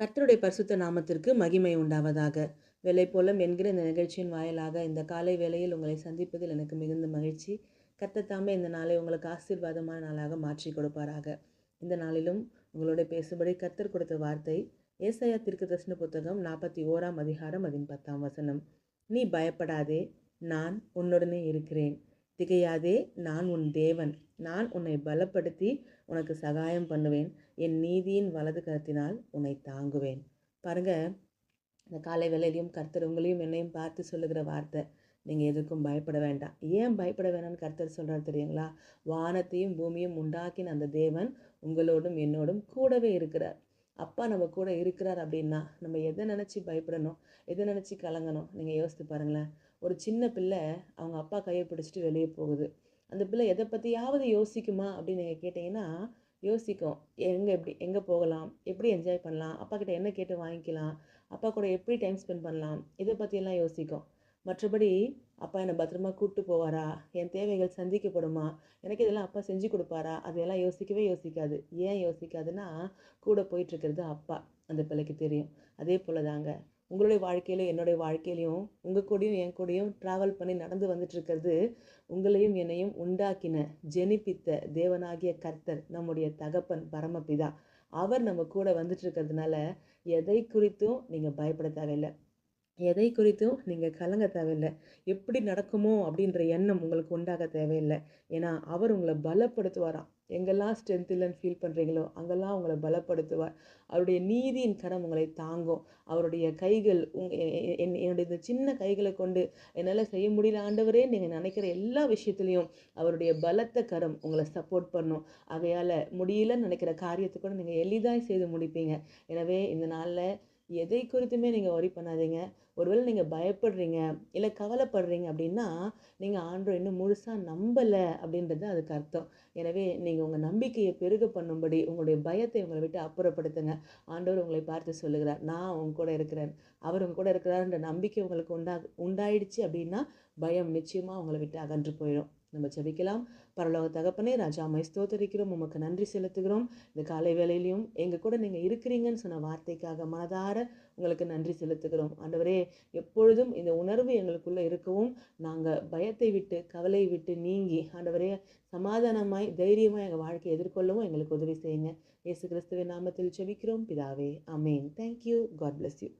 கர்த்தருடைய பரிசுத்த நாமத்திற்கு மகிமை உண்டாவதாக. வேலை போலம் என்கிற இந்த நிகழ்ச்சியின் வாயிலாக இந்த காலை வேளையில் உங்களை சந்திப்பதில் எனக்கு மிகுந்த மகிழ்ச்சி. கத்தத்தாமே இந்த நாளை உங்களுக்கு ஆசீர்வாதமான நாளாக மாற்றி கொடுப்பாராக. இந்த நாளிலும் உங்களோட பேசும்படி கர்த்தர் கொடுத்த வார்த்தை ஏசையா திருக்கு தர்ஷன புத்தகம் நாற்பத்தி ஓராம் அதிகாரம் அதன் பத்தாம் வசனம். நீ பயப்படாதே நான் உன்னுடனே இருக்கிறேன். திகையாதே நான் உன் தேவன். நான் உன்னை பலப்படுத்தி உனக்கு சகாயம் பண்ணுவேன். என் நீதியின் வலது கரத்தினால் உன்னை தாங்குவேன். பாருங்க இந்த காலை வேலையிலையும் கர்த்தர் உங்களையும் என்னையும் பார்த்து சொல்லுகிற வார்த்தை. நீங்கள் எதுக்கும் பயப்பட வேண்டாம். ஏன் பயப்பட வேணாம்னு கர்த்தர் சொல்கிறார் தெரியுங்களா? வானத்தையும் பூமியும் உண்டாக்கின அந்த தேவன் உங்களோடும் என்னோடும் கூடவே இருக்கிறார். அப்பா நம்ம கூட இருக்கிறார் அப்படின்னா நம்ம எதை நினச்சி பயப்படணும்? எதை நினச்சி கலங்கணும்? நீங்கள் யோசித்து பாருங்களேன். ஒரு சின்ன பிள்ளை அவங்க அப்பா கையை பிடிச்சிட்டு வெளியே போகுது. அந்த பிள்ளை எதை பற்றியாவது யோசிக்குமா அப்படின்னு நீங்கள் கேட்டிங்கன்னா யோசிக்கும். எங்கே எப்படி எங்கே போகலாம்? எப்படி என்ஜாய் பண்ணலாம்? அப்பா கிட்ட என்ன கேட்டு வாங்கிக்கலாம்? அப்பா கூட எப்படி டைம் ஸ்பெண்ட் பண்ணலாம்? இதை பற்றியெல்லாம் யோசிக்கும். மற்றபடி அப்பா என்னை பத்திரமா கூப்பிட்டு போவாரா? என் தேவைகள் சந்திக்கப்படுமா? எனக்கு இதெல்லாம் அப்பா செஞ்சு கொடுப்பாரா? அதையெல்லாம் யோசிக்கவே யோசிக்காது. ஏன் யோசிக்காதுன்னா கூட போயிட்டுருக்கிறது அப்பா. அந்த பிள்ளைக்கு தெரியும். அதே போல் தாங்க உங்களுடைய வாழ்க்கையிலும் என்னுடைய வாழ்க்கையிலையும் உங்கள் கூடயும் என் கூடயும் ட்ராவல் பண்ணி நடந்து வந்துட்டுருக்கிறது உங்களையும் என்னையும் உண்டாக்கின ஜெனிப்பித்த தேவனாகிய கர்த்தர் நம்முடைய தகப்பன் பரமபிதா. அவர் நம்ம கூட வந்துட்டு இருக்கிறதுனால எதை குறித்தும் நீங்கள் பயப்பட தேவையில்லை. எதை குறித்தும் நீங்கள் கலங்க தேவையில்லை. எப்படி நடக்குமோ அப்படின்ற எண்ணம் உங்களுக்கு உண்டாக தேவையில்லை. ஏன்னா அவர் உங்களை பலப்படுத்துவாராம் எங்கெல்லாம் ஸ்ட்ரென்த் இல்லைன்னு ஃபீல் பண்ணுறீங்களோ அங்கெல்லாம் உங்களை பலப்படுத்துவார். அவருடைய நீதியின் கரம் உங்களை தாங்கும். அவருடைய கைகள் உங் என்னுடைய இந்த சின்ன கைகளை கொண்டு என்னால் செய்ய முடியல ஆண்டவரே நீங்கள் நினைக்கிற எல்லா விஷயத்துலையும் அவருடைய பலத்த கரம் உங்களை சப்போர்ட் பண்ணும். ஆகையால் முடியலன்னு நினைக்கிற காரியத்தை கூட நீங்கள் எளிதாக செய்து முடிப்பீங்க. எனவே இந்த நாளில் எதை குறித்துமே நீங்கள் ஒரி பண்ணாதீங்க. ஒருவேளை நீங்கள் பயப்படுறீங்க இல்லை கவலைப்படுறீங்க அப்படின்னா நீங்கள் ஆண்டோ இன்னும் முழுசாக நம்பலை அப்படின்றது அதுக்கு அர்த்தம். எனவே நீங்கள் உங்கள் நம்பிக்கையை பெருக பண்ணும்படி உங்களுடைய பயத்தை உங்களை விட்டு அப்புறப்படுத்துங்க. ஆண்டவர் உங்களை பார்த்து சொல்லுகிறார் நான் உங்க கூட இருக்கிறேன். அவர் உங்க கூட இருக்கிறாருன்ற நம்பிக்கை உங்களுக்கு உண்டா உண்டாயிடுச்சு அப்படின்னா பயம் நிச்சயமாக உங்களை விட்டு அகன்று போயிடும். நம்ம ஜெபிக்கலாம். பரலோக தகப்பனே ராஜா மை ஸ்தோத்தரிக்கிறோம். உமக்கு நன்றி செலுத்துகிறோம். இந்த காலை வேலையிலையும் எங்கள் கூட நீங்கள் இருக்கிறீங்கன்னு சொன்ன வார்த்தைக்காக மனதார உங்களுக்கு நன்றி செலுத்துகிறோம். ஆண்டவரே எப்பொழுதும் இந்த உணர்வு எங்களுக்குள்ளே இருக்கவும் நாங்கள் பயத்தை விட்டு கவலை விட்டு நீங்கி ஆண்டவரே சமாதானமாய் தைரியமாக எங்கள் வாழ்க்கையை எதிர்கொள்ளவும் எங்களுக்கு உதவி செய்யுங்க. இயேசு கிறிஸ்துவின் நாமத்தில் ஜெபிக்கிறோம். பிதாவே அமேன் thank you God bless you